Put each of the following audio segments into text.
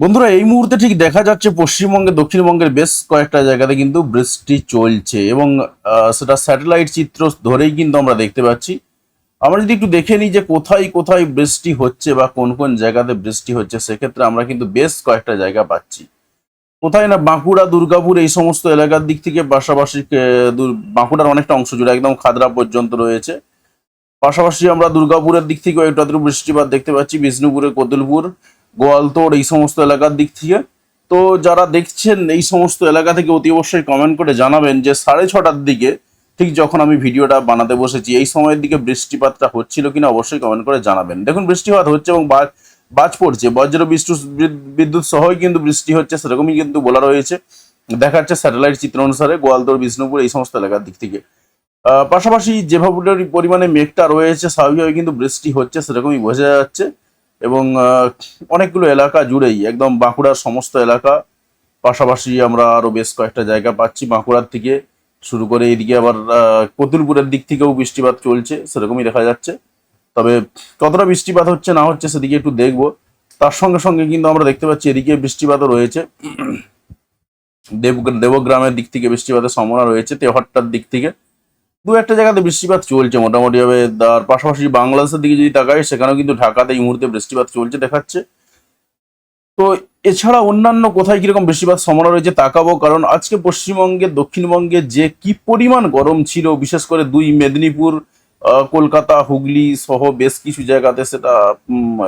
বন্ধুরা, এই মুহূর্তে ঠিক দেখা যাচ্ছে পশ্চিমবঙ্গে দক্ষিণবঙ্গের বেশ কয়েকটা জায়গাতে কিন্তু বৃষ্টি চলছে এবং সেটা স্যাটেলাইট চিত্র ধরেই কিন্তু আমরা দেখতে পাচ্ছি। আমরা যদি একটু দেখে নিই যে কোথায় কোথায় বৃষ্টি হচ্ছে বা কোন কোন জায়গাতে বৃষ্টি হচ্ছে, সেক্ষেত্রে আমরা কিন্তু বেশ কয়েকটা জায়গা পাচ্ছি। কোথায় না বাঁকুড়া, দুর্গাপুর, এই সমস্ত এলাকার দিক থেকে পাশাপাশি বাঁকুড়ার অনেকটা অংশ জুড়ে একদম খাদরা পর্যন্ত রয়েছে। পাশাপাশি আমরা দুর্গাপুরের দিক থেকেও একটু বৃষ্টিপাত দেখতে পাচ্ছি, বিষ্ণুপুরে কদলপুর গোয়ালতোড় এই সমস্ত এলাকার দিক থেকে। তো যারা দেখছেন এই সমস্ত এলাকা থেকে অতি অবশ্যই কমেন্ট করে জানাবেন যে সাড়ে ছটার দিকে ঠিক যখন আমি ভিডিওটা বানাতে বসেছি, এই সময়ের দিকে বৃষ্টিপাতটা হচ্ছিল কিনা অবশ্যই কমেন্ট করে জানাবেন। দেখুন, বৃষ্টিপাত হচ্ছে এবং বাজ পড়ছে। বজ্র বিদ্যুৎ বিদ্যুৎ সহই কিন্তু বৃষ্টি হচ্ছে, সেরকমই কিন্তু বলা রয়েছে। দেখা যাচ্ছে স্যাটেলাইট চিত্র অনুসারে গোয়ালতোড় বিষ্ণুপুর এই সমস্ত এলাকার দিক থেকে। পাশাপাশি যেভাবে পরিমাণে মেঘটা রয়েছে, স্বাভাবিকভাবে কিন্তু বৃষ্টি হচ্ছে, সেরকমই বোঝা যাচ্ছে। এবং অনেকগুলো এলাকা জুড়েই, একদম বাঁকুড়ার সমস্ত এলাকা। পাশাপাশি আমরা আরও বেশ কয়েকটা জায়গা পাচ্ছি বাঁকুড়ার থেকে শুরু করে এদিকে আবার কতুলপুরের দিক থেকেও বৃষ্টিপাত চলছে, সেরকমই দেখা যাচ্ছে। তবে কতটা বৃষ্টিপাত হচ্ছে না হচ্ছে সেদিকে একটু দেখব। তার সঙ্গে সঙ্গে কিন্তু আমরা দেখতে পাচ্ছি এদিকে বৃষ্টিপাতও রয়েছে। দেব, দেবগ্রামের দিক থেকে বৃষ্টিপাতের সম্ভাবনা রয়েছে, তেহট্টার দিক থেকে। দু একটা জায়গাতে বৃষ্টিপাত চলছে মোটামুটি ভাবে তার পাশাপাশি বাংলাদেশের দিকে যদি তাকাই, সেখানেও কিন্তু ঢাকাতে এই মুহূর্তে বৃষ্টিপাত চলছে দেখাচ্ছে। তো এছাড়া অন্যান্য কোথায় কীরকম বৃষ্টিপাত সম্ভাবনা রয়েছে তাকাবো, কারণ আজকে পশ্চিমবঙ্গে, দক্ষিণবঙ্গে যে কি পরিমাণ গরম ছিল, বিশেষ করে দুই মেদিনীপুর কলকাতা, হুগলি সহ বেশ কিছু জায়গাতে সেটা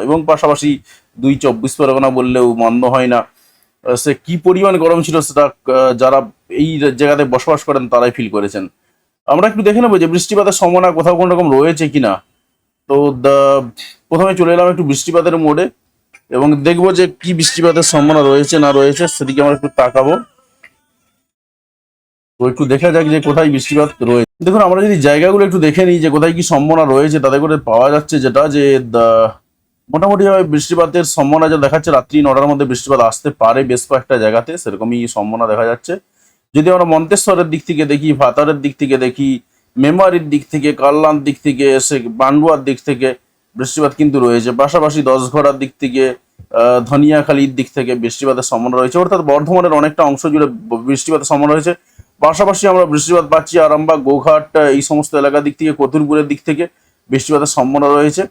এবং পাশাপাশি দুই চব্বিশ পরগনা বললেও মন্দ হয় না। সে কি পরিমাণ গরম ছিল সেটা যারা এই জায়গাতে বসবাস করেন, তারাই ফিল করেছেন। আমরা একটু দেখে নেব যে বৃষ্টিপাতের সম্ভাবনা কোথাও কোনো রকম রয়েছে কিনা। তো প্রথমে চলে এলাম একটু বৃষ্টিপাতের মোড়ে এবং দেখব যে কি বৃষ্টিপাতের সম্ভাবনা রয়েছে, না রয়েছে, সেদিকে আমরা একটু তাকাবো। তো একটু দেখা যাক যে কোথায় বৃষ্টিপাত রয়েছে দেখুন, আমরা যদি জায়গাগুলো একটু দেখে নিই যে কোথায় কি সম্ভাবনা রয়েছে, তাতে করে পাওয়া যাচ্ছে যেটা যে মোটামুটি ভাবে বৃষ্টিপাতের সম্ভাবনা যা দেখাচ্ছে, রাত্রি নটার মধ্যে বৃষ্টিপাত আসতে পারে বেশ কয়েকটা জায়গাতে, সেরকমই সম্ভাবনা দেখা যাচ্ছে। যদি আমরা মন্তেশ্বরের দিক থেকে দেখি, ভাতারের দিক থেকে দেখি, মেমারির দিক থেকে কাল্লার দিক থেকে, এসে বান্ডুয়ার দিক থেকে বৃষ্টিপাত কিন্তু রয়েছে। পাশাপাশি দশঘরার দিক থেকে ধনিয়াখালীর দিক থেকে বৃষ্টিপাতের সম্ভাবনা রয়েছে। অর্থাৎ বর্ধমানের অনেকটা অংশ জুড়ে বৃষ্টিপাতের সম্ভাবনা রয়েছে। পাশাপাশি আমরা বৃষ্টিপাত পাচ্ছি আরামবাগ, গোঘাট, এই সমস্ত এলাকার দিক থেকে, কতুরপুরের দিক থেকে বৃষ্টিপাতের সম্ভাবনা রয়েছে।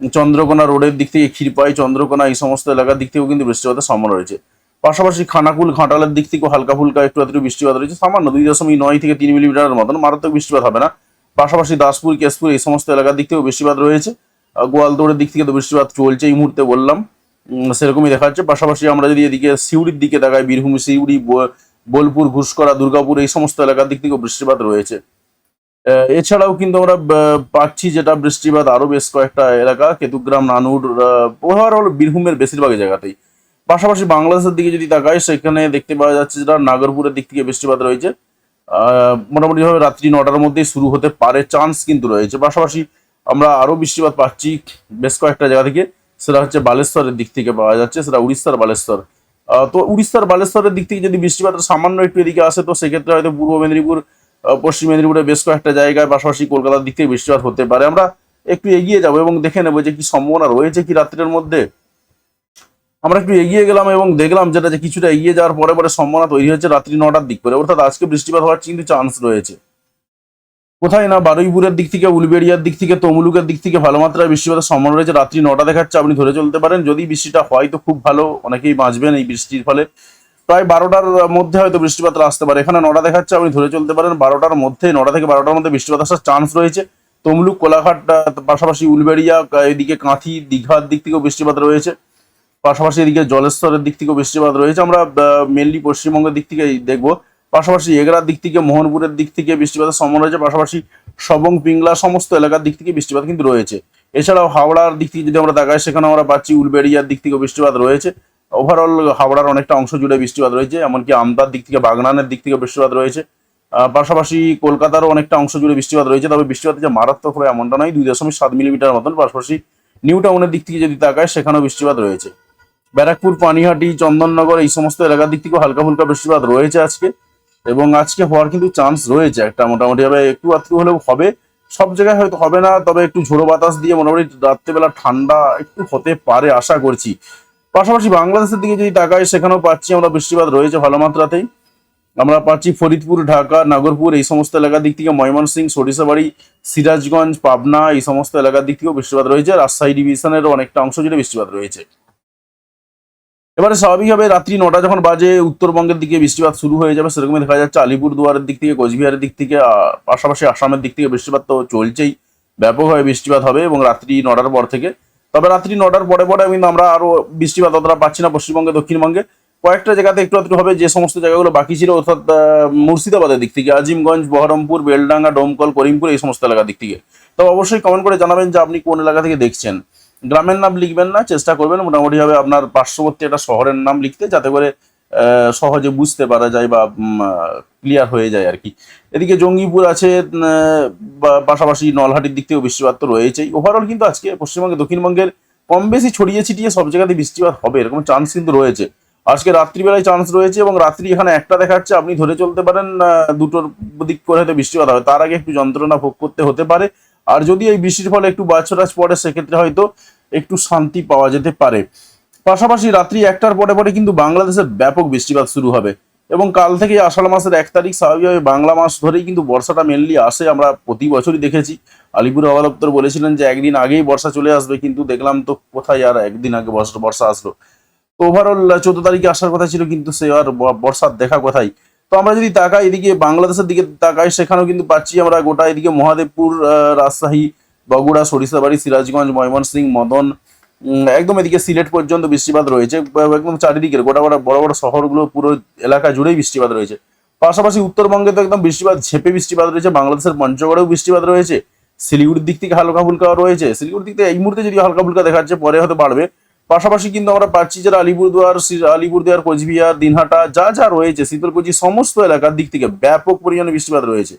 চন্দ্রকোনা রোডের দিক থেকে ক্ষীরপাই, চন্দ্রকোনা এই সমস্ত এলাকার দিক থেকেও কিন্তু বৃষ্টিপাতের সম্ভাবনা রয়েছে। পাশাপাশি খানাকুল ঘাটালের দিক থেকেও হালকা ফুলকা একটু একটু বৃষ্টিপাত রয়েছে। সামান্য দুই দশমিক নয় থেকে তিন মিলিমিটারের মতন মারাত্মক বৃষ্টিপাত হবে না। পাশাপাশি দাসপুর, কেশপুর এই সমস্ত এলাকার দিক থেকেও বৃষ্টিপাত রয়েছে। গোয়ালদৌড়ের দিক থেকে তো বৃষ্টিপাত চলছে এই মুহূর্তে বললাম। সেরকমই দেখা যাচ্ছে। পাশাপাশি আমরা যদি এদিকে সিউড়ির দিকে দেখাই বীরভূম, সিউড়ি বোলপুর ঘুষকরা দুর্গাপুর এই সমস্ত এলাকার দিক থেকেও বৃষ্টিপাত রয়েছে। এছাড়াও কিন্তু আমরা পাচ্ছি যেটা বৃষ্টিপাত আরও বেশ কয়েকটা এলাকা, কেতুগ্রাম, নানুর ওভারঅল বীরভূমের বেশিরভাগ জায়গাতেই। পাশাপাশি বাংলাদেশের দিকে যদি তাকাই সেখানে দেখতে পাওয়া যাচ্ছে যেটা নাগরপুরের দিক থেকে বৃষ্টিপাত রয়েছে। আহ, মোটামুটি ভাবে রাত্রি নটার মধ্যেই শুরু হতে পারে চান্স কিন্তু রয়েছে। পাশাপাশি আমরা আরও বৃষ্টিপাত পাচ্ছি বেশ কয়েকটা জায়গা থেকে। সেটা হচ্ছে বালেশ্বরের দিক থেকে পাওয়া যাচ্ছে সেটা উড়িষ্যার বালেশ্বর। তো উড়িষ্যার বালেশ্বরের দিক থেকে যদি বৃষ্টিপাতের সামান্য একটু এদিকে আসে তো সেক্ষেত্রে হয়তো পূর্ব মেদিনীপুর পশ্চিম মেদিনীপুরের বেশ কয়েকটা জায়গায় পাশাপাশি কলকাতার দিক থেকে বৃষ্টিপাত হতে পারে। আমরা একটু এগিয়ে যাব এবং দেখে নেব যে কি সম্ভাবনা রয়েছে কি রাত্রের মধ্যে। আমরা একটু এগিয়ে গেলাম এবং দেখলাম যেটা যে কিছুটা এগিয়ে যাওয়ার পরে পরে সম্ভাবনা তৈরি হয়েছে রাত্রি নটার দিক করে অর্থাৎ আজকে বৃষ্টিপাত হওয়ার কিন্তু চান্স রয়েছে। কোথায় না বারুইপুরের দিক থেকে, উলবেড়িয়ার দিক থেকে, তমলুকের দিক থেকে ভালো মাত্রায় বৃষ্টিপাতের সম্ভাবনা রয়েছে। রাত্রি নটা দেখাচ্ছে, আপনি ধরে চলতে পারেন। যদি বৃষ্টিটা হয় তো খুব ভালো, অনেকেই বাঁচবেন এই বৃষ্টির ফলে। প্রায় বারোটার মধ্যে হয়তো বৃষ্টিপাতটা আসতে পারে। এখানে নটা দেখাচ্ছে, আপনি ধরে চলতে পারেন। বারোটার মধ্যে, নটা থেকে বারোটার মধ্যে বৃষ্টিপাত আসার চান্স রয়েছে। তমলুক, কোলাঘাট, পাশাপাশি উলবেড়িয়া, এদিকে কাঁথি, দীঘার দিক থেকেও বৃষ্টিপাত রয়েছে। পাশাপাশি এদিকে জলস্তরের দিক থেকেও বৃষ্টিপাত রয়েছে। আমরা মেনলি পশ্চিমবঙ্গের দিক থেকে দেখব। পাশাপাশি এগরার দিক থেকে, মোহনপুরের দিক থেকে বৃষ্টিপাতের সম্ভাবনা রয়েছে। পাশাপাশি সবং পিংলা সমস্ত এলাকার দিক থেকে বৃষ্টিপাত কিন্তু রয়েছে। এছাড়াও হাওড়ার দিক থেকে যদি আমরা তাকাই, সেখানে আমরা পাচ্ছি উলবেড়িয়ার দিক থেকেও বৃষ্টিপাত রয়েছে। ওভারঅল হাওড়ার অনেকটা অংশ জুড়ে বৃষ্টিপাত রয়েছে, এমনকি আমতার দিক থেকে, বাগনানের দিক থেকে বৃষ্টিপাত রয়েছে। পাশাপাশি কলকাতারও অনেকটা অংশ জুড়ে বৃষ্টিপাত রয়েছে, তবে বৃষ্টিপাত যে মারাত্মক হবে এমনটা নয়, দুই দশমিক সাত মিলিমিটার মতন। পাশাপাশি নিউ টাউনের দিক থেকে যদি তাকায় সেখানেও বৃষ্টিপাত রয়েছে। ব্যারাকপুর, পানিহাটি, চন্দননগর এই সমস্ত এলাকার দিক থেকেও হালকা ফুলকা বৃষ্টিপাত রয়েছে আজকে। এবং আজকে হওয়ার কিন্তু চান্স রয়েছে একটা। মোটামুটি ভাবে একটু আত্রু হলেও হবে। সব জায়গায় হয়তো হবে না, তবে একটু ঝোড়ো বাতাস দিয়ে মোটামুটি রাত্রেবেলা ঠান্ডা একটু হতে পারে আশা করছি। পাশাপাশি বাংলাদেশের দিকে যদি তাকাই, সেখানেও পাচ্ছি আমরা বৃষ্টিপাত রয়েছে ভালো মাত্রাতেই আমরা পাচ্ছি ফরিদপুর, ঢাকা, নাগরপুর এই সমস্ত এলাকার দিক থেকে ময়মনসিংহ সরিষাবাড়ি, সিরাজগঞ্জ, পাবনা এই সমস্ত এলাকার দিক থেকেও বৃষ্টিপাত রয়েছে। রাজশাহী ডিভিশনের অনেকটা অংশ জুড়ে বৃষ্টিপাত রয়েছে। এবারে স্বাভাবিকভাবে রাত্রি নটা যখন বাজে, উত্তরবঙ্গের দিকে বৃষ্টিপাত শুরু হয়ে যাবে, সেরকমই দেখা যাচ্ছে আলিপুর দুয়ারের দিক থেকে, কোচবিহারের দিক থেকে পাশাপাশি আসামের দিক থেকে বৃষ্টিপাত তো চলছেই। ব্যাপকভাবে বৃষ্টিপাত হবে এবং রাত্রি নটার পর থেকে। তবে রাত্রি নটার পরে পরে কিন্তু আমরা আরও বৃষ্টিপাত অতটা পাচ্ছি না পশ্চিমবঙ্গে, দক্ষিণবঙ্গে। কয়েকটা জায়গাতে একটু একটু হবে, যে সমস্ত জায়গাগুলো বাকি ছিল, অর্থাৎ মুর্শিদাবাদের দিক থেকে, আজিমগঞ্জ, বহরমপুর, বেলডাঙ্গা, ডোমকল, করিমপুর, এই সমস্ত এলাকার দিক থেকে। তো অবশ্যই কমেন্ট করে জানাবেন যে আপনি কোন এলাকা থেকে দেখছেন। গ্রামের নাম লিখবেন না, চেষ্টা করবেন মোটামুটি ভাবে আপনার পার্শ্ববর্তী একটা শহরের নাম লিখতে যাতে করে সহজে বুঝতে পারা যায় বা ক্লিয়ার হয়ে যায় আর কি এদিকে জঙ্গিপুর আছে পাশাপাশি নলহাটির দিক থেকেও বৃষ্টিপাত তো রয়েছেই। ওভারঅল কিন্তু আজকে পশ্চিমবঙ্গে, দক্ষিণবঙ্গের কম বেশি ছড়িয়ে ছিটিয়ে সব জায়গাতে বৃষ্টিপাত হবে, এরকম চান্স কিন্তু রয়েছে। আজকে রাত্রিবেলায় চান্স রয়েছে এবং রাত্রি এখানে একটা দেখাচ্ছে, আপনি ধরে চলতে পারেন দুটোর দিক করে হয়তো বৃষ্টিপাত হবে। তার আগে একটু যন্ত্রণা ভোগ করতে হতে পারে। আর যদি এই বৃষ্টির ফলে একটু বাচ্চারাজ পড়ে, সেক্ষেত্রে হয়তো একটু শান্তি পাওয়া যেতে পারে। পাশাপাশি রাত্রি একটার পরে পরে কিন্তু বাংলাদেশের ব্যাপক বৃষ্টিপাত শুরু হবে এবং কাল থেকে আষাঢ় মাসের এক তারিখ স্বাভাবিকভাবে বাংলা মাস ধরেই কিন্তু বর্ষাটা মেনলি আসে। আমরা প্রতি বছরই দেখেছি। আলিপুর আবহাওয়া দপ্তর বলেছিলেন যে একদিন আগেই বর্ষা চলে আসবে, কিন্তু দেখলাম তো কোথায় আর একদিন আগে বর্ষা বর্ষা আসলো। তো ওভারঅল চোদ্দ তারিখে আসার কথা ছিল, কিন্তু সে আর বর্ষার দেখা কোথায়? তো আমরা যদি তাকাই এদিকে বাংলাদেশের দিকে তাকাই, সেখানেও কিন্তু পাচ্ছি আমরা গোটা এদিকে মহাদেবপুর রাজশাহী, বগুড়া, সরিষাবাড়ি, সিরাজগঞ্জ, ময়মনসিং, মদন একদম এদিকে সিলেট পর্যন্ত বৃষ্টিপাত রয়েছে। একদম চারিদিকের গোটা গোটা বড় বড় শহরগুলো পুরো এলাকা জুড়েই বৃষ্টিপাত রয়েছে। পাশাপাশি উত্তরবঙ্গে তো একদম বৃষ্টিপাত, ঝেপে বৃষ্টিপাত রয়েছে। বাংলাদেশের পঞ্চগড়েও বৃষ্টিপাত রয়েছে। শিলিগুড়ির দিক থেকে হালকা ফুলকা রয়েছে। শিলিগুড়ির দিক থেকে এই মুহূর্তে যদি হালকা ফুলকা দেখাচ্ছে, পরে হয়তো বাড়বে। পাশাপাশি কিন্তু আমরা পাচ্ছি যারা আলিপুরদুয়ার আলিপুরদুয়ার, কোচবিহার, দিনহাটা যা যা রয়েছে, শীতলকুচি সমস্ত এলাকার দিক থেকে ব্যাপক পরিমাণে বৃষ্টিপাত রয়েছে।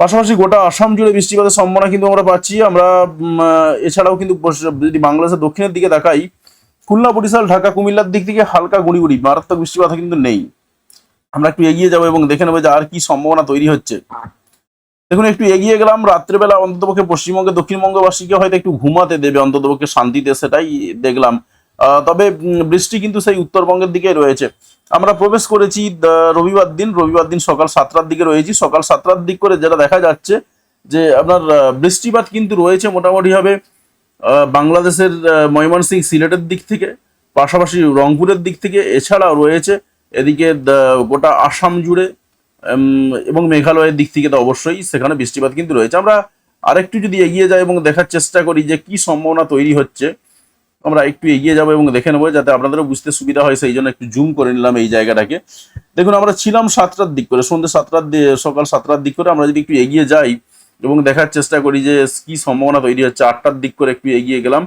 পাশাপাশি গোটা আসাম জুড়ে বৃষ্টিপাতের সম্ভাবনা কিন্তু আমরা পাচ্ছি। আমরা এছাড়াও কিন্তু যদি বাংলাদেশের দক্ষিণের দিকে দেখাই, খুলনা, বরিশাল, ঢাকা, কুমিল্লার দিক থেকে হালকা গুড়ি গুড়ি মারাত্মক বৃষ্টিপাত কিন্তু নেই। আমরা একটু এগিয়ে যাব এবং দেখে নেব যে আর কি সম্ভাবনা তৈরি হচ্ছে। দেখুন একটু এগিয়ে গেলাম। রাত্রেবেলা অন্ততপক্ষে পশ্চিমবঙ্গে দক্ষিণবঙ্গবাসীকে হয়তো একটু ঘুমাতে দেবে অন্ততপক্ষে শান্তিতে সেটাই দেখলাম। তবে বৃষ্টি কিন্তু সেই উত্তরবঙ্গের দিকে রয়েছে। আমরা প্রবেশ করেছি রবিবার দিন। রবিবার দিন সকাল সাতটার দিকে রয়েছি। সকাল সাতটার দিক করে যেটা দেখা যাচ্ছে যে আপনার বৃষ্টিপাত কিন্তু রয়েছে মোটামুটি আহ, বাংলাদেশের আহ, ময়মনসিংহ সিলেটের দিক থেকে পাশাপাশি রংপুরের দিক থেকে। এছাড়াও রয়েছে এদিকে গোটা আসাম জুড়ে এবং মেঘালয়ের দিক থেকে তো অবশ্যই সেখানে বৃষ্টিপাত কিন্তু রয়েছে। আমরা আরেকটু যদি এগিয়ে যাই এবং দেখার চেষ্টা করি যে কি সম্ভাবনা তৈরি হচ্ছে, আমরা একটু এগিয়ে যাব এবং দেখে নেব যাতে আপনাদেরও বুঝতে সুবিধা হয়। সেই জন্য একটু জুম করে নিলাম এই জায়গাটাকে। দেখুন, আমরা ছিলাম সাতটার দিক করে, সন্ধ্যে সাতটার সকাল সাতটার দিক করে আমরা যদি একটু এগিয়ে যাই এবং দেখার চেষ্টা করি যে কি সম্ভাবনা তৈরি হচ্ছে। আটটার দিক করে একটু এগিয়ে গেলাম।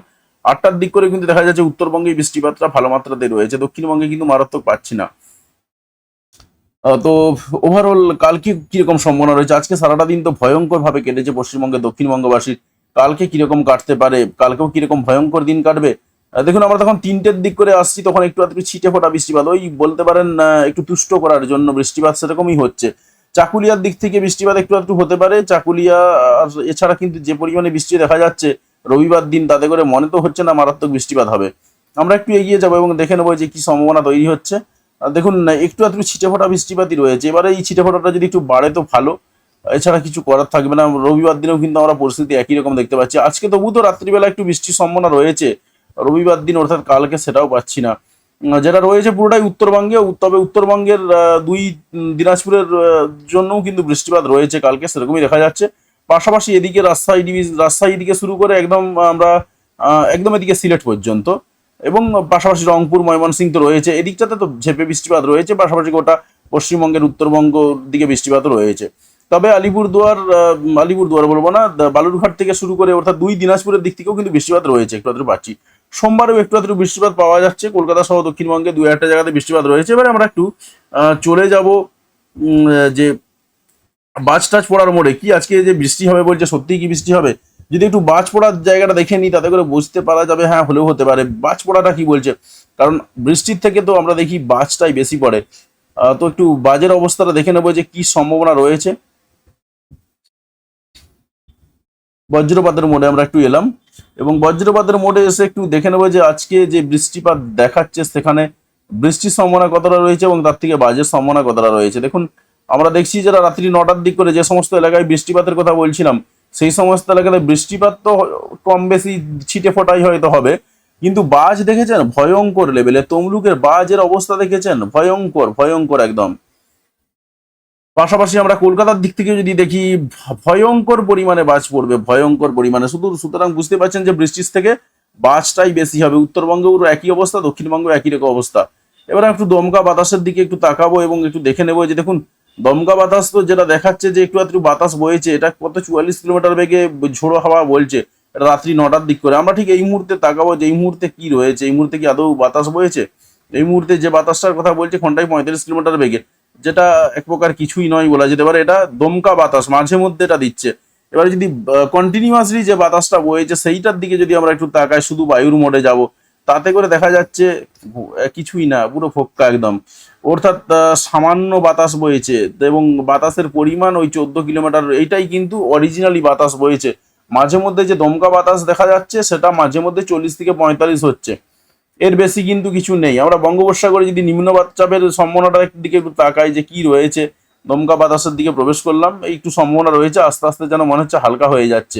আটটার দিক করে কিন্তু দেখা যাচ্ছে উত্তরবঙ্গে বৃষ্টিপাতটা ভালো মাত্রাতে রয়েছে। দক্ষিণবঙ্গে কিন্তু মারাত্মক পাচ্ছি না। তো ওভারঅল কালকে কীরকম সম্ভাবনা রয়েছে? আজকে সারাটা দিন তো ভয়ঙ্কর ভাবে কেটেছে পশ্চিমবঙ্গে দক্ষিণবঙ্গবাসীর। কালকে কীরকম কাটতে পারে? কালকেও কীরকম ভয়ঙ্কর দিন কাটবে? দেখুন, আমরা তখন তিনটের দিক করে আসছি, তখন একটু একটু ছিটে ফোটা বৃষ্টিপাত। ওই বলতে পারেন একটু তুষ্ট করার জন্য বৃষ্টিপাত সেরকমই হচ্ছে। চাকুলিয়ার দিক থেকে বৃষ্টিপাত একটু একটু হতে পারে। চাকুলিয়া আর এছাড়া কিন্তু যে পরিমাণে বৃষ্টি দেখা যাচ্ছে, রবিবার দিন তাতে করে মনে তো হচ্ছে না মারাত্মক বৃষ্টিপাত হবে। আমরা একটু এগিয়ে যাব এবং দেখে নেব যে কি সম্ভাবনা তৈরি হচ্ছে। দেখুন একটু একটু ছিটে বৃষ্টিপাতই রয়েছে। এবারে এই ছিটে ফোটাটা যদি একটু বাড়ে তো ভালো। এছাড়া কিছু করার থাকবে না। রবিবার দিনেও কিন্তু আমরা পরিস্থিতি একই রকম দেখতে পাচ্ছি। আজকে তবু তো রাত্রিবেলা একটু বৃষ্টির সম্ভাবনা রয়েছে। রবিবার দিন, অর্থাৎ কালকে সেটাও পাচ্ছি না। যেটা রয়েছে পুরোটাই উত্তরবঙ্গে। তবে উত্তরবঙ্গের দুই দিনাজপুরের জন্যও কিন্তু বৃষ্টিপাত রয়েছে কালকে, সেরকমই দেখা যাচ্ছে। পাশাপাশি এদিকে রাজশাহী ডিভিজ রাজশাহী দিকে শুরু করে একদম আমরা একদম এদিকে সিলেট পর্যন্ত। এবং পাশাপাশি রংপুর, ময়মনসিংহ তো রয়েছে। এদিকটাতে তো ঝেপে বৃষ্টিপাত রয়েছে, পাশাপাশি গোটা পশ্চিমবঙ্গের উত্তরবঙ্গ দিকে বৃষ্টিপাত রয়েছে। তবে আলিপুরদুয়ার আলিপুরদুয়ার বলব না বালুরঘাট থেকে শুরু করে অর্থাৎ দুই দিনাজপুরের দিক থেকেও কিন্তু বৃষ্টিপাত রয়েছে, একটু আধটু পাচ্ছি। সোমবারেও একটু আধটু বৃষ্টিপাত পাওয়া যাচ্ছে, কলকাতা সহ দক্ষিণবঙ্গে দু একটা জায়গাতে বৃষ্টিপাত রয়েছে। এবারে আমরা একটু চলে যাব যে বাজ টাচ পড়ার মোড়ে। কি আজকে যে বৃষ্টি হবে বলছে, সত্যিই কি বৃষ্টি হবে? যদি একটু বাজ পড়ার জায়গাটা দেখে নিই, তাতে করে বুঝতে পারা যাবে হ্যাঁ হলেও হতে পারে। বাজ পড়াটা কি বলছে? কারণ বৃষ্টির থেকে তো আমরা দেখি বাজটাই বেশি পড়ে। তো একটু বাজের অবস্থাটা দেখে নেব যে কি সম্ভাবনা রয়েছে। বজ্রপাতের মোড়ে আমরা একটু এলাম এবং বজ্রপাতের মোডে এসে একটু দেখে নেব যে আজকে যে বৃষ্টিপাত দেখাচ্ছে সেখানে বৃষ্টির সম্ভাবনা কতটা রয়েছে এবং তার থেকে বাজের সম্ভাবনা কতটা রয়েছে। দেখুন, আমরা দেখছি যারা রাত্রি নটার দিক করে যে সমস্ত এলাকায় বৃষ্টিপাতের কথা বলছিলাম সেই সমস্ত এলাকাতে বৃষ্টিপাত তো কম বেশি ছিটে ফোটাই হয়তো হবে। কিন্তু বাজ দেখেছেন? ভয়ঙ্কর লেভেলে তমলুকের বাজের অবস্থা দেখেছেন? ভয়ঙ্কর ভয়ঙ্কর একদম। পাশাপাশি আমরা কলকাতার দিক থেকে যদি দেখি, ভয়ঙ্কর পরিমাণে বাজ পড়বে, ভয়ঙ্কর পরিমাণে। শুধু, সুতরাং বুঝতে পারছেন যে বৃষ্টির থেকে বাজটাই বেশি হবে। উত্তরবঙ্গেও একই অবস্থা, দক্ষিণবঙ্গেও একই রকম অবস্থা। এবার একটু দমকা বাতাসের দিকে একটু তাকাবো এবং একটু দেখে নেব যে দেখুন দমকা বাতাস তো যেটা দেখাচ্ছে যে একটু একটু বাতাস বয়েছে এটা কত চুয়াল্লিশ কিলোমিটার বেগে ঝোড়ো হাওয়া বলছে এটা রাত্রি নটার দিক করে। আমরা ঠিক এই মুহূর্তে তাকাবো যে এই মুহূর্তে কি রয়েছে, এই মুহূর্তে কি আদৌ বাতাস বয়েছে এই মুহূর্তে যে বাতাসটার কথা বলছে, ঘন্টায় পঁয়তাল্লিশ কিলোমিটার বেগে, যেটা এক প্রকার কিছুই নয় বলা যেতে পারে, এটা দমকা বাতাস মাঝে মধ্যে এটা দিচ্ছে। এবারে যদি কন্টিনিউয়াসলি যে বাতাসটা বয়েছে সেইটার দিকে যদি আমরা একটু তাকাই, শুধু বায়ুর মোডে যাব, তাতে করে দেখা যাচ্ছে কিছুই না, পুরো ফোক্কা একদম। অর্থাৎ সামান্য বাতাস বয়েছে এবং বাতাসের পরিমাণ ওই চোদ্দ কিলোমিটার, এইটাই কিন্তু অরিজিনালি বাতাস বয়েছে মাঝে মধ্যে যে দমকা বাতাস দেখা যাচ্ছে, সেটা মাঝে মধ্যে চল্লিশ থেকে পঁয়তাল্লিশ হচ্ছে। এর বেশি কিন্তু কিছু নেই। আমরা বঙ্গোপসাগরে যদি নিম্নচাপের চাপের সম্ভাবনাটার দিকে তাকাই যে কি রয়েছে, দমকা বাতাসের দিকে প্রবেশ করলাম, একটু সম্ভাবনা রয়েছে, আস্তে আস্তে যেন মনে হচ্ছে হালকা হয়ে যাচ্ছে।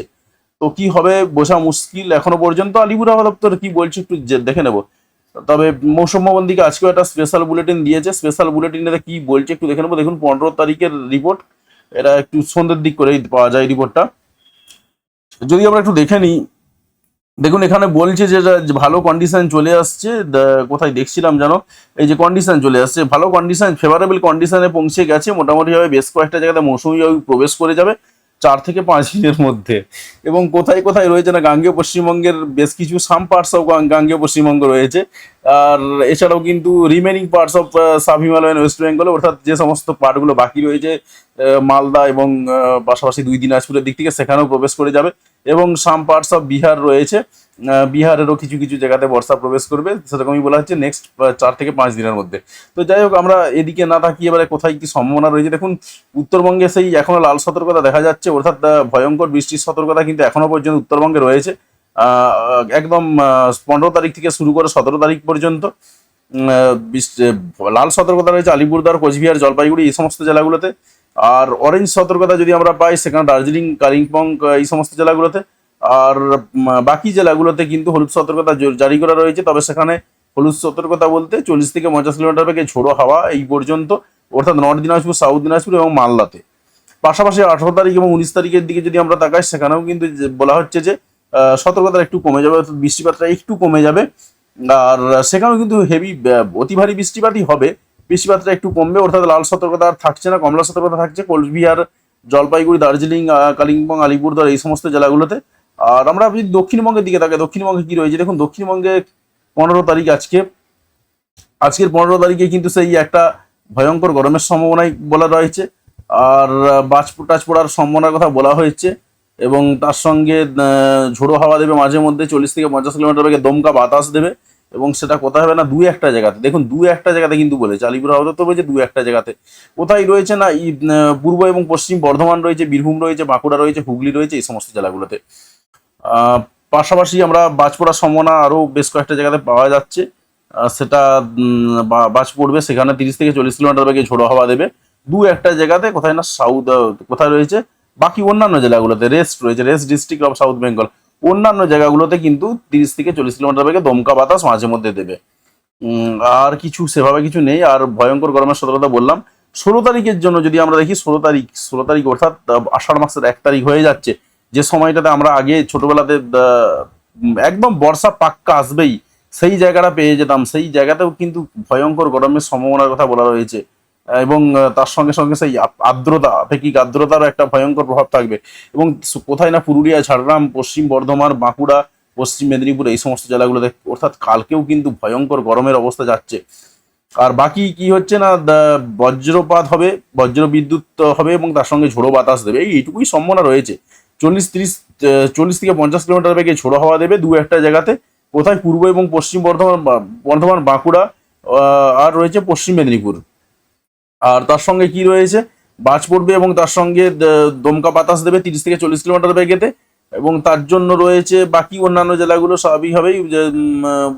তো কি হবে, বোঝা মুশকিল এখনও পর্যন্ত। আলিপুর দপ্তর কি বলছে একটু দেখে নেব। তবে মৌসুম ভবন দিকে আজকেও একটা স্পেশাল বুলেটিন দিয়েছে। স্পেশাল বুলেটিনে কি বলছে একটু দেখে নেব। দেখুন, পনেরো তারিখের রিপোর্ট এটা একটু সন্ধ্যের দিক করেই পাওয়া যায় রিপোর্টটা যদি আমরা একটু দেখে নিই, দেখুন, এখানে বলছে যে ভালো কন্ডিশন চলে আসছে। কোথায় দেখছিলাম জানো এই যে কন্ডিশন চলে আসছে। ভালো কন্ডিশন ফেভারেবল কন্ডিশনে পৌঁছে গেছে। মোটামুটিভাবে বেশ কয়েকটা জায়গাতে মৌসুমি বায়ু প্রবেশ করে যাবে। চার থেকে পাঁচ দিনের মধ্যে। এবং কোথায় কোথায় রয়েছে না, গাঙ্গেয় পশ্চিমবঙ্গের বেশ কিছু সাম পার্টস অফ গাঙ্গেয় পশ্চিমবঙ্গ রয়েছে। আর এছাড়াও কিন্তু remaining parts of sub Himalayan West Bengal অর্থাৎ যে সমস্ত পার্টগুলো বাকি রয়েছে মালদা এবং পাশাপাশি দুই দিনাজপুরের দিক থেকে সেখানেও প্রবেশ করে যাবে। এবং সাম পার্টস অফ বিহার রয়েছে। বিহারেরও কিছু কিছু জায়গাতে বর্ষা প্রবেশ করবে। সেরকমই বলা হচ্ছে নেক্সট চার থেকে পাঁচ দিনের মধ্যে। তো যাই হোক, আমরা এদিকে না তাকিয়ে এবারে কোথায় কি সম্ভাবনা রয়েছে? দেখুন, উত্তরবঙ্গে সেই এখনও লাল সতর্কতা দেখা যাচ্ছে। অর্থাৎ ভয়ঙ্কর বৃষ্টির সতর্কতা কিন্তু এখনও পর্যন্ত উত্তরবঙ্গে রয়েছে। একদম পনেরো তারিখ থেকে শুরু করে সতেরো তারিখ পর্যন্ত লাল সতর্কতা রয়েছে আলিপুরদুয়ার, কোচবিহার, জলপাইগুড়ি, এই সমস্ত জেলাগুলোতে। আর অরেঞ্জ সতর্কতা যদি আমরা পাই, সেখানে দার্জিলিং, কালিম্পং এই সমস্ত জেলাগুলোতে। আর বাকি জেলাগুলোতে কিন্তু হলুদ সতর্কতা জারি করা রয়েছে, তবে সেখানে হলুদ সতর্কতা বলতে চল্লিশ থেকে পঞ্চাশ কিলোমিটার বেগে ঝোড়ো হাওয়া এই পর্যন্ত, অর্থাৎ নর্থ দিনাজপুর, সাউথ দিনাজপুর এবং মালদাতে। পাশাপাশি আঠারো তারিখ এবং উনিশ তারিখের দিকে যদি আমরা তাকাই, সেখানেও কিন্তু বলা হচ্ছে যে সতর্কতা একটু কমে যাবে, অর্থাৎ বৃষ্টিপাতটা একটু কমে যাবে। আর সেখানেও কিন্তু হেভি অতি ভারী বৃষ্টিপাতই হবে। বৃষ্টিপাতটা একটু কমবে, অর্থাৎ লাল সতর্কতা আর থাকছে না, কমলা সতর্কতা থাকছে। কোচবিহার, জলপাইগুড়ি, দার্জিলিং কালিম্পং, আলিপুরদুয়ার এই সমস্ত জেলাগুলোতে। আর আমরা যদি দক্ষিণবঙ্গের দিকে তাকাই। দক্ষিণবঙ্গে কি রয়েছে? দেখুন, দক্ষিণবঙ্গে পনেরো তারিখ আজকে। আজকের পনেরো তারিখে কিন্তু সেই একটা ভয়ঙ্কর গরমের সম্ভাবনাই বলা রয়েছে। আর বাজ টাচ পড়ার সম্ভাবনার কথা বলা হয়েছে এবং তার সঙ্গে ঝোড়ো হাওয়া দেবে মাঝে মধ্যে, চল্লিশ থেকে পঞ্চাশ কিলোমিটার বেগে দমকা বাতাস দেবে এবং সেটা কোথায় হবে না, দু একটা জায়গাতে। দেখুন, দু একটা জায়গাতে কিন্তু বলেছে। আলিপুর হাওড়া তো বলেছে দু একটা জায়গাতে। কোথায় রয়েছে না পূর্ব এবং পশ্চিম বর্ধমান রয়েছে, বীরভূম রয়েছে, বাঁকুড়া রয়েছে, হুগলি রয়েছে, এই সমস্ত জেলাগুলোতে। পাশাপাশি আমরা বাজ পড়ার সম্ভাবনা আরও বেশ কয়েকটা জায়গাতে পাওয়া যাচ্ছে। সেটা বাজ পড়বে সেখানে তিরিশ থেকে চল্লিশ কিলোমিটার বেগে ঝোড়ো হাওয়া দেবে। দু একটা জায়গাতে কোথায় না সাউথ কোথায় রয়েছে, বাকি অন্যান্য জেলাগুলোতে রেস্ট রয়েছে rest district of south Bengal অন্যান্য জায়গাগুলোতে কিন্তু তিরিশ থেকে চল্লিশ কিলোমিটার বেগে দমকা বাতাস মাঝে মধ্যে দেবে। আর কিছু, সেভাবে কিছু নেই। আর ভয়ঙ্কর গরমের সতর্কতা বললাম, ষোলো তারিখের জন্য যদি আমরা দেখি, ষোলো তারিখ ষোলো তারিখ অর্থাৎ, আষাঢ় মাসের এক তারিখ হয়ে যাচ্ছে যে সময়টাতে আমরা আগে ছোটবেলাতে একদম বর্ষা পাক্কা আসবেই, সেই জায়গাটা পেয়ে যেতাম। সেই জায়গাতেও কিন্তু ভয়ঙ্কর গরমের সম্ভাবনার কথা বলা রয়েছে। এবং তার সঙ্গে সঙ্গে সেই আর্দ্রতা, আপেক্ষিক আর্দ্রতারও একটা ভয়ঙ্কর প্রভাব থাকবে। এবং কোথায় না পুরুলিয়া, ঝাড়গ্রাম, পশ্চিম বর্ধমান, বাঁকুড়া, পশ্চিম মেদিনীপুর, এই সমস্ত জেলাগুলোতে, অর্থাৎ কালকেও কিন্তু ভয়ঙ্কর গরমের অবস্থা যাচ্ছে। আর বাকি কি হচ্ছে না বজ্রপাত হবে বজ্র বিদ্যুৎ হবে, এবং তার সঙ্গে ঝোড়ো বাতাস দেবে, এইটুকুই সম্ভাবনা রয়েছে। চল্লিশ তিরিশ চল্লিশ থেকে পঞ্চাশ কিলোমিটার বেগে ঝোড়ো হাওয়া দেবে দু একটা জায়গাতে। কোথায়? পূর্ব এবং পশ্চিম বর্ধমান বর্ধমান, বাঁকুড়া আর রয়েছে পশ্চিম মেদিনীপুর। আর তার সঙ্গে কি রয়েছে? বাজ পড়বে এবং তার সঙ্গে দমকা বাতাস দেবে তিরিশ থেকে চল্লিশ কিলোমিটার বেগেতে। এবং তার জন্য রয়েছে বাকি অন্যান্য জেলাগুলো স্বাভাবিকভাবেই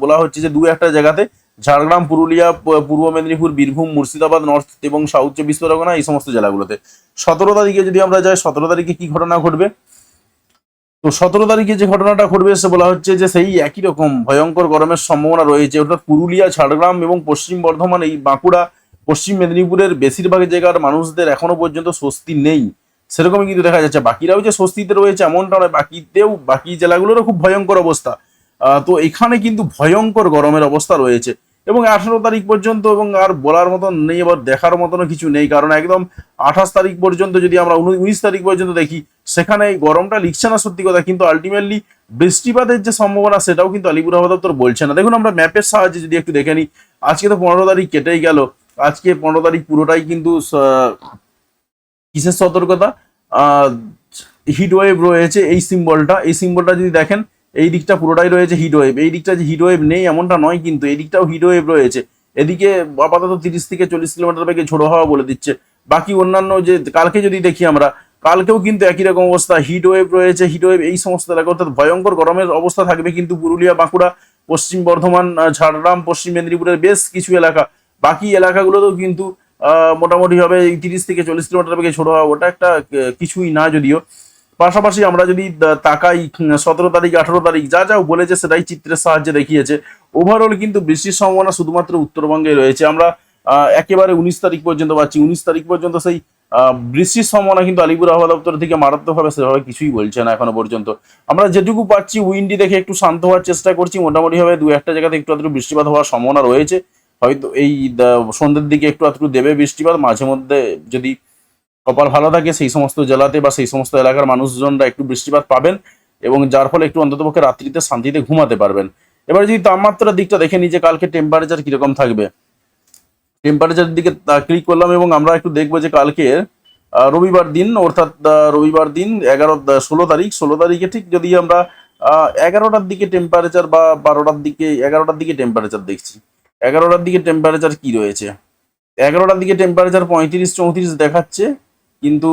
বলা হচ্ছে যে দু একটা জায়গাতে ঝাড়গ্রাম, পুরুলিয়া পূর্ব মেদিনীপুর, বীরভূম, মুর্শিদাবাদ, নর্থ এবং সাউথ চব্বিশ পরগনা এই সমস্ত জেলাগুলোতে। সতেরো তারিখে যদি আমরা যাই, সতেরো তারিখে কি ঘটনা ঘটবে? তো সতেরো তারিখে যে ঘটনাটা ঘটবে, সে বলা হচ্ছে যে সেই একই রকম ভয়ঙ্কর গরমের সম্ভাবনা রয়েছে। অর্থাৎ পুরুলিয়া, ঝাড়গ্রাম এবং পশ্চিম বর্ধমান, এই বাঁকুড়া, পশ্চিম মেদিনীপুরের বেশিরভাগ জায়গার মানুষদের এখনও পর্যন্ত স্বস্তি নেই। সেরকমই কিন্তু দেখা যাচ্ছে। বাকিরাও যে স্বস্তিতে রয়েছে, এমনটা নয়। বাকিতেও, বাকি জেলাগুলোরও খুব ভয়ঙ্কর অবস্থা। তো এখানে কিন্তু ভয়ঙ্কর গরমের অবস্থা রয়েছে। এবং আঠারো তারিখ পর্যন্ত এবং আর বলার মতন নেই, এবার দেখার মতনও কিছু নেই, কারণ একদম আঠাশ তারিখ পর্যন্ত যদি আমরা উনি- উনিশ তারিখ পর্যন্ত দেখি, সেখানে এই গরমটা লিখছে না সত্যি কথা, কিন্তু আলটিমেটলি বৃষ্টিপাতের যে সম্ভাবনা, সেটাও কিন্তু আলিপুর দপ্তর বলছে না। দেখুন, আমরা ম্যাপের সাহায্যে যদি একটু দেখে নিই, আজকে তো পনেরো তারিখ কেটেই গেল, আজকে পনেরো তারিখ পুরোটাই কিন্তু কিসের সতর্কতা? হিট ওয়েভ রয়েছে এই সিম্বলটা এই সিম্বলটা যদি দেখেন এই দিকটা পুরোটাই রয়েছে হিট ওয়েভ এই দিকটা যে হিট ওয়েভ নেই, এমনটা নয় কিন্তু এই দিকটাও হিট ওয়েভ রয়েছে। এদিকে আপাতত তিরিশ থেকে চল্লিশ কিলোমিটার বেগে ঝোড়ো হাওয়া বলে দিচ্ছে। বাকি অন্যান্য যে, কালকে যদি দেখি আমরা, কালকেও কিন্তু একই রকম অবস্থা হিট ওয়েভ রয়েছে হিট ওয়েভ এই সমস্ত এলাকা অর্থাৎ ভয়ঙ্কর গরমের অবস্থা থাকবে কিন্তু পুরুলিয়া, বাঁকুড়া, পশ্চিম বর্ধমান ঝাড়গ্রাম, পশ্চিম মেদিনীপুরের বেশ কিছু এলাকা। বাকি এলাকাগুলোতেও কিন্তু মোটামুটি এই তিরিশ থেকে চল্লিশ কিলোমিটার বেগে ছোট হওয়া। ওটা একটা কিছুই না যদিও। পাশাপাশি আমরা যদি তাকাই সতেরো তারিখ, আঠারো তারিখ, যা যা বলেছে সেটাই চিত্রের সাহায্যে দেখিয়েছে। ওভারঅল কিন্তু বৃষ্টির সম্ভাবনা শুধুমাত্র উত্তরবঙ্গে রয়েছে। আমরা একেবারে উনিশ তারিখ পর্যন্ত পাচ্ছি। উনিশ তারিখ পর্যন্ত সেই বৃষ্টির সম্ভাবনা কিন্তু আলিপুর আবহাওয়া দপ্তর থেকে মারাত্মকভাবে সেভাবে কিছুই বলছে না এখনও পর্যন্ত। আমরা যেটুকু পাচ্ছি, উইন্ডি দেখে একটু শান্ত হওয়ার চেষ্টা করছি। মোটামুটি ভাবে দু একটা জায়গাতে একটু আধটু বৃষ্টিপাত হওয়ার সম্ভাবনা রয়েছে। হয়তো এই সন্ধ্যের দিকে একটু আধটু দেবে বৃষ্টিপাত। মাঝে মধ্যে যদি কপাল ভালো থাকে, সেই সমস্ত জেলাতে বা সেই সমস্ত এলাকার মানুষজনরা একটু বৃষ্টিপাত পাবেন এবং যার ফলে একটু অন্ততপক্ষে রাত্রিতে শান্তিতে ঘুমাতে পারবেন। এবার যদি তাপমাত্রার দিকটা দেখে নিই যে কালকে টেম্পারেচার কীরকম থাকবে। টেম্পারেচার দিকে ক্লিক করলাম এবং আমরা একটু দেখব যে কালকে রবিবার দিন, অর্থাৎ রবিবার দিন এগারো ষোলো তারিখ, ষোলো তারিখে ঠিক যদি আমরা এগারোটার দিকে টেম্পারেচার বা বারোটার দিকে, এগারোটার দিকে টেম্পারেচার দেখছি। এগারোটার দিকে টেম্পারেচার কি রয়েছে? এগারোটার দিকে টেম্পারেচার পঁয়ত্রিশ, চৌত্রিশ দেখাচ্ছে। কিন্তু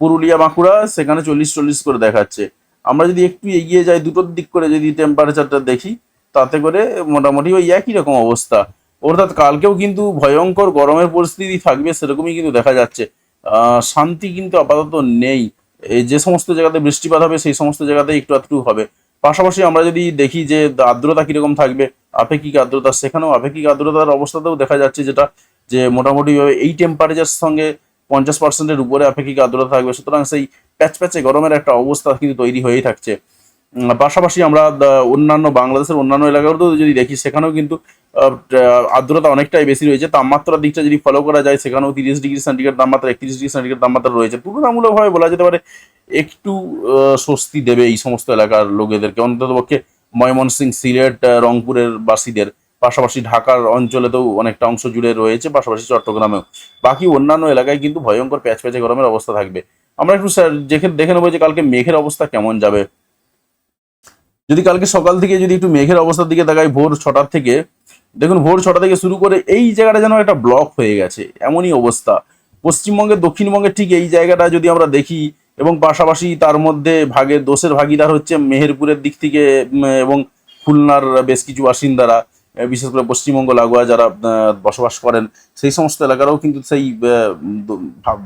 পুরুলিয়া বাঁকুড়া সেখানে চল্লিশ চল্লিশ করে দেখাচ্ছে। আমরা যদি একটু এগিয়ে যাই, দুটোর দিক করে যদি টেম্পারেচারটা দেখি, তাতে করে মোটামুটি ওই একই রকম অবস্থা। অর্থাৎ কালকেও কিন্তু ভয়ঙ্কর গরমের পরিস্থিতি থাকবে, সেরকমই কিন্তু দেখা যাচ্ছে। শান্তি কিন্তু আপাতত নেই। যে সমস্ত জায়গাতে বৃষ্টিপাত হবে, সেই সমস্ত জায়গাতে একটু আধটু হবে। পাশাপাশি আমরা যদি দেখি যে আর্দ্রতা কীরকম থাকবে, আপেক্ষিক আর্দ্রতা, সেখানেও আপেক্ষিক আর্দ্রতার অবস্থাতেও দেখা যাচ্ছে যেটা, যে মোটামুটি ভাবে এই টেম্পারেচার সঙ্গে পঞ্চাশ পার্সেন্টের উপরে আপেক্ষিক আর্দ্রতা থাকবে। সুতরাং সেই প্যাচ প্যাচে গরমের একটা অবস্থা কিন্তু তৈরি হয়েই থাকছে। পাশাপাশি আমরা অন্যান্য বাংলাদেশের অন্যান্য এলাকাগুলোতেও যদি দেখি, সেখানেও কিন্তু আর্দ্রতা অনেকটাই বেশি রয়েছে। তাপমাত্রার দিকটা যদি ফলো করা যায়, সেখানেও তিরিশ ডিগ্রি সেন্টিগ্রেড তাপমাত্রা, একত্রিশ ডিগ্রি সেন্টিগ্রেড তাপমাত্রা রয়েছে। তুলনামূলকভাবে বলা যেতে পারে, একটু স্বস্তি দেবে এই সমস্ত এলাকার লোকেদেরকে। অন্ততপক্ষে ময়মনসিং সিলেট রংপুরের বাসীদের। পাশাপাশি ঢাকার অঞ্চলেতেও অনেকটা অংশ জুড়ে রয়েছে, পাশাপাশি চট্টগ্রামেও। বাকি অন্যান্য এলাকায় কিন্তু ভয়ঙ্কর প্যাচ প্যাচে গরমের অবস্থা থাকবে। আমরা একটু স্যার দেখে নেব যে কালকে মেঘের অবস্থা কেমন যাবে। যদি কালকে সকাল থেকে যদি একটু মেঘের অবস্থার দিকে তাকাই ভোর ছটার থেকে, দেখুন ভোর ছটা থেকে শুরু করে এই জায়গাটা যেন একটা ব্লক হয়ে গেছে, এমনই অবস্থা। পশ্চিমবঙ্গের, দক্ষিণবঙ্গের ঠিক এই জায়গাটা যদি আমরা দেখি, এবং পাশাপাশি তার মধ্যে ভাগের, দোষের ভাগিদার হচ্ছে মেহেরপুরের দিক থেকে এবং খুলনার বেশ কিছু বাসিন্দারা। বিশেষ করে পশ্চিমবঙ্গ লাগোয়া যারা বসবাস করেন, সেই সমস্ত এলাকারও কিন্তু সেই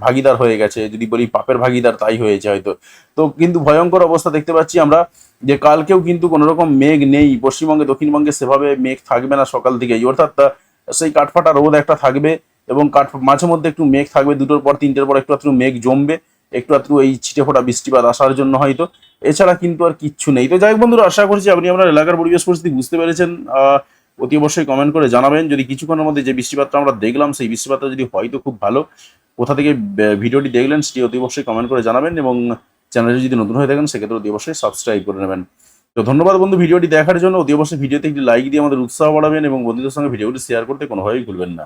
ভাগিদার হয়ে গেছে। যদি বলি পাপের ভাগিদার, তাই হয়েছে হয়তো। তো কিন্তু ভয়ঙ্কর অবস্থা দেখতে পাচ্ছি আমরা যে কালকেও কিন্তু কোনো রকম মেঘ নেই। পশ্চিমবঙ্গে, দক্ষিণবঙ্গে সেভাবে মেঘ থাকবে না সকাল দিকেই অর্থাৎ সেই কাঠফাটা রোদ একটা থাকবে এবং কাঠ, মাঝে মধ্যে একটু মেঘ থাকবে, দুটোর পর তিনটের পর একটু একটু মেঘ জমবে, একটু একটু এই ছিটে ফোটা বৃষ্টিপাত আসার জন্য হয়তো। এছাড়া কিন্তু আর কিচ্ছু নেই। তো যাই বন্ধুরা, আশা করছি আপনি আপনার এলাকার পরিবেশ পরিস্থিতি বুঝতে পেরেছেন। অতি অবশ্যই কমেন্ট করে জানাবেন। যদি কিছুক্ষণের মধ্যে যে বৃষ্টিপাতটা আমরা দেখলাম, সেই বৃষ্টিপাতটা যদি হয় তো খুব ভালো। কোথা থেকে ভিডিওটি দেখলেন সেটি অতি অবশ্যই কমেন্ট করে জানাবেন এবং চ্যানেলে যদি নতুন হয়ে থাকেন, সেক্ষেত্রে অতি অবশ্যই সাবস্ক্রাইব করে নেবেন। তো ধন্যবাদ বন্ধু ভিডিওটি দেখার জন্য। অতি অবশ্যই ভিডিওতে একটি লাইক দিয়ে আমাদের উৎসাহ বাড়াবেন এবং বন্ধুদের সঙ্গে ভিডিওটি শেয়ার করতে কোনোভাবেই ভুলবেন না।